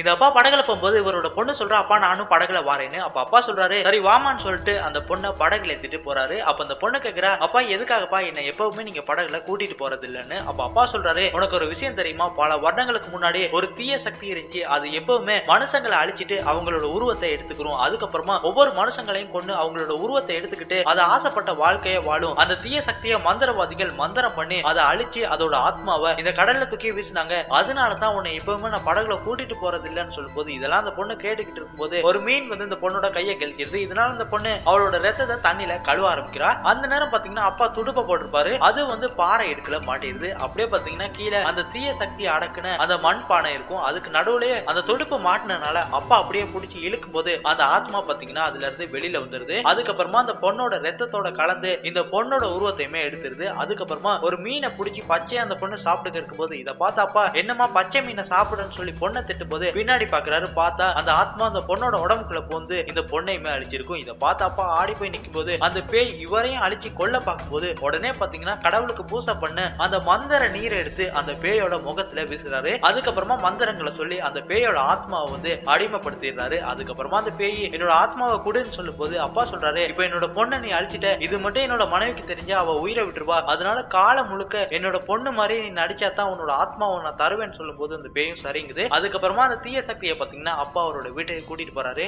இந்த அப்பா படகுல போகும்போது இவரோட பொண்ணு சொல்றா அப்பா நானும் படகுல வாரேன்னு. அப்ப அப்பா சொல்றாரு சரி வாமான்னு சொல்லிட்டு அந்த பொண்ணை படகுல ஏத்திட்டு போறாரு. அப்ப அந்த பொண்ணு கேக்குறா அப்பா எதுக்காகப்பா என்ன எப்பவுமே நீங்க படகுல கூட்டிட்டு போறது இல்லைன்னு அப்ப அப்பா சொல்றாரு உனக்கு ஒரு விஷயம் தெரியுமா? பல வருடங்களுக்கு முன்னாடி ஒரு தீய சக்தி இருந்துச்சு. அது எப்பவுமே மனுஷங்களை அழிச்சிட்டு அவங்களோட உருவத்தை எடுத்துக்கிறோம். அதுக்கப்புறமா ஒவ்வொரு மனுஷங்களையும் கொண்டு அவங்களோட உருவத்தை எடுத்துக்கிட்டு அது ஆசைப்பட்ட வாழ்க்கையை வாழும். அந்த தீய சக்தியை மந்திரவாதிகள் மந்திரம் பண்ணி அதை அழிச்சு அதோட ஆத்மாவை இந்த கடல்ல தூக்கி வீசினாங்க. அதனால தான் உன்னை எப்பவுமே நான் படகுல கூட்டிட்டு போறது இல்லைன்னு சொல்லும்போது இதெல்லாம் அந்த பொண்ணு கேட்டுக்கிட்டு இருக்கும்போது ஒரு மீன் வந்து இந்த பொண்ணோட கையை கழிக்கிறது இதனால அந்த பொண்ணு அவளோட ரத்தத்தை தண்ணியில கழுவ ஆரம்பிக்கிறா. அந்த நேரம் பாத்தீங்கன்னா அப்பா துடுப்பை போட்டிருப்பாரு. அது வந்து பாறை எடுக்கல மாட்டேங்குது அப்படியே பாத்தீங்கன்னா கீழே அந்த தீய சக்தி அடக்குன அந்த மண் பானை இருக்கும். அதுக்கு நடுவுலயே அந்த துடுப்பு மாட்டினனால அப்பா அப்படியே பிடிச்சி இழுக்கும் போது அந்த ஆத்மா பாத்தீங்கன்னா அதுல இருந்து வெளியில வந்துருது. அதுக்கப்புறமா அந்த பொண்ணோட ரத்தத்தோட கலந்து இந்த பொண்ணோட உருவத்தையுமே எடுத்துருது. அதுக்கப்புறமா ஒரு மீனை பிடிச்சி பச்சையா அந்த பொண்ணு சாப்பிட்டு இருக்கும்போது இதை பார்த்தா அப்பா என்னமா பச்சை மீனை சாப்பிடுன்னு சொல்லி பொண்ணை திட்டும் போது பின்னாடி பாக்குறாரு பார்த்தா அந்த ஆத்மா அந்த பொண்ணோட உடம்புக்குள்ள போந்து இந்த பொண்ணையுமே அழிச்சிருக்கும் இதை பார்த்தாப்பா ஆடி போய் நிற்கும் போது அந்த பேய் இவரையும் அழிச்சு கொல்ல பார்க்கும்போது உடனே பாத்தீங்கன்னா கடவுளுக்கு பூசை பண்ண அந்த மந்திர நீரை எடுத்து அந்த பேயோட முகத்துல வீசுறாரு. அதுக்கப்புறமா மந்திரங்களை சொல்லி அந்த பேயோட ஆத்மாவை வந்து அடிமைப்படுத்திடுறாரு. அதுக்கப்புறமா அந்த பேய் என்னோட ஆத்மாவை கொடுன்னு சொல்லும் போது அப்பா சொல்றாரு இப்ப என்னோட பொண்ணை நீ அழிச்சிட்ட. இது மட்டும் என்னோட மனைவிக்கு தெரிஞ்சா அவ உயிரை விட்டுருவா. அதனால காலம் முழுக்க என்னோட பொண்ணு மாதிரி நீ நடிச்சா தான் உன்னோட ஆத்மாவை நான் தருவேன்னு சொல்லும் போது அந்த பேயும் சரிங்குது. அதுக்கப்புறமா அந்த தீய சக்தியை பார்த்தீங்கன்னா அப்பா அவரோட வீட்டுக்கு கூட்டிட்டு போகிறாரு